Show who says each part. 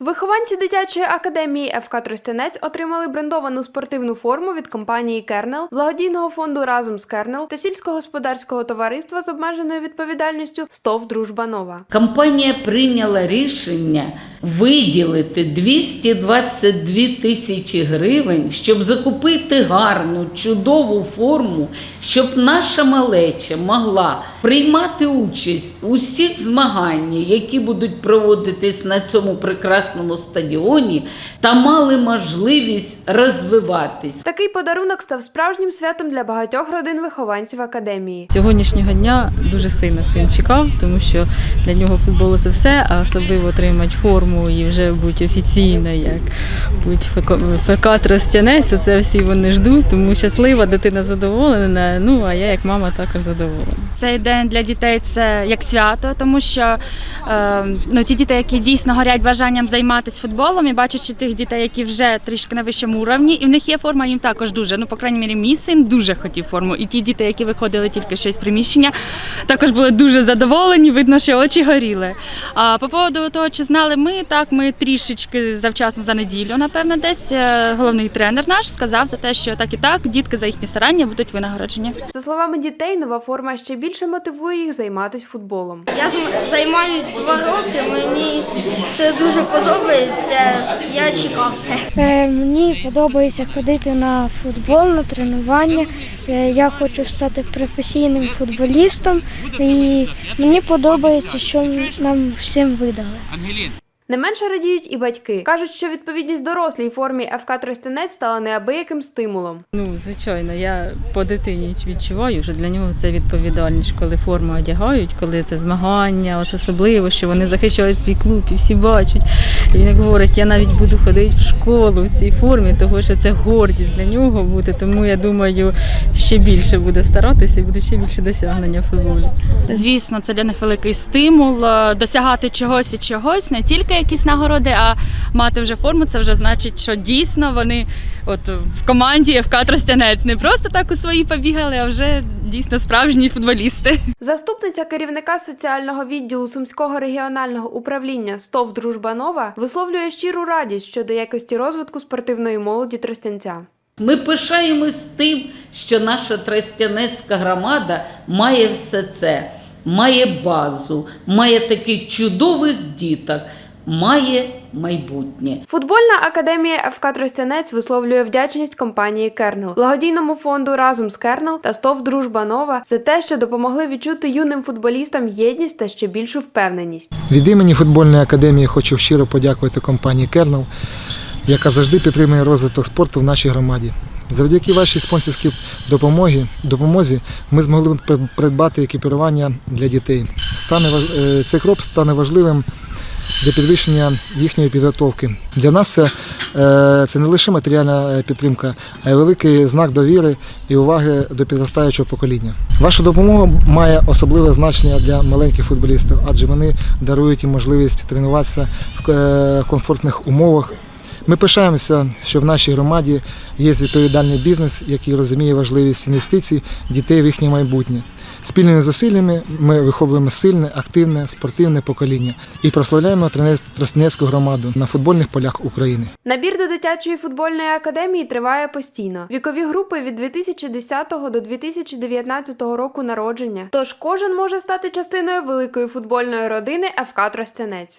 Speaker 1: Вихованці дитячої академії ФК Тростянець отримали брендовану спортивну форму від компанії Кернел, благодійного фонду Разом з Кернел та сільськогосподарського товариства з обмеженою відповідальністю СТОВ Дружба Нова.
Speaker 2: Компанія прийняла рішення виділити 222 тисячі гривень, щоб закупити гарну, чудову форму, щоб наша малеча могла приймати участь у всіх змаганнях, які будуть проводитись на цьому прекрасному стадіоні, та мали можливість розвиватись.
Speaker 1: Такий подарунок став справжнім святом для багатьох родин вихованців академії.
Speaker 3: Сьогоднішнього дня дуже сильно син чекав, тому що для нього футбол це все, а особливо отримати форму і вже будь офіційно, як будь фекат розтянеться, це всі вони ждуть, тому щаслива, дитина задоволена. Ну а я як мама також задоволена.
Speaker 4: Цей день для дітей це як свято, тому що е, ну, ті діти, які дійсно горять бажанням займатися футболом, і бачачи тих дітей, які вже трішки на вищому уровні, і в них є форма, їм також дуже. Ну, по крайній мірі, мій син дуже хотів форму. І ті діти, які виходили тільки що із приміщення, також були дуже задоволені. Видно, що очі горіли. А по поводу того, чи знали ми, так ми трішечки завчасно за неділю, напевно, десь е, головний тренер наш сказав за те, що так і так, дітки за їхні старання будуть винагороджені.
Speaker 1: За словами дітей, нова форма ще більше мотивує їх займатися футболом.
Speaker 5: Я займаюсь два роки, мені це дуже подобається. Я чекав це.
Speaker 6: Е, Мені подобається ходити на футбол, на тренування. Е, Я хочу стати професійним футболістом, і мені подобається, що нам всім видали.
Speaker 1: Не менше радіють і батьки. кажуть, що відповідність дорослій формі ФК Тростянець стала неабияким стимулом.
Speaker 3: Ну, звичайно, я по дитині відчуваю, що для нього це відповідальність, коли форму одягають, коли це змагання, ось особливо, що вони захищають свій клуб і всі бачать. І він говорить, я навіть буду ходити в школу в цій формі, тому що це гордість для нього буде. Тому я думаю, ще більше буде старатися і буде ще більше досягнення в футболі.
Speaker 4: Звісно, це для них великий стимул е, досягати чогось і чогось, не тільки якісь нагороди, а мати вже форму. Це вже значить, що дійсно вони от в команді ФК Тростянець не просто так у свої побігали, а вже дійсно справжні футболісти.
Speaker 1: Заступниця керівника соціального відділу Сумського регіонального управління СТОВ Дружба Нова висловлює щиру радість щодо якості розвитку спортивної молоді Тростянця.
Speaker 2: Ми пишаємось тим, що наша Тростянецька громада має все це, має базу, має таких чудових діток, має майбутнє.
Speaker 1: Футбольна академія ФК Тростянець висловлює вдячність компанії Кернел, благодійному фонду разом з Кернел та СТОВ Дружба Нова за те, що допомогли відчути юним футболістам єдність та ще більшу впевненість.
Speaker 7: Від імені футбольної академії хочу щиро подякувати компанії Кернел, яка завжди підтримує розвиток спорту в нашій громаді. Завдяки вашій спонсорській допомогі, допомозі ми змогли прид- придбати екіпірування для дітей. Стане, е, цей крок стане важливим для підвищення їхньої підготовки. Для нас це, е, це не лише матеріальна е, підтримка, а й великий знак довіри і уваги до підростаючого покоління. Ваша допомога має особливе значення для маленьких футболістів, адже вони дарують їм можливість тренуватися в е, комфортних умовах. Ми пишаємося, що в нашій громаді є відповідальний бізнес, який розуміє важливість інвестицій дітей в їхнє майбутнє. Спільними зусиллями ми виховуємо сильне, активне, спортивне покоління і прославляємо Тростянецьку громаду на футбольних полях України.
Speaker 1: Набір до дитячої футбольної академії триває постійно. Вікові групи від 2010 до 2019 року народження. Тож кожен може стати частиною великої футбольної родини ФК Тростянець.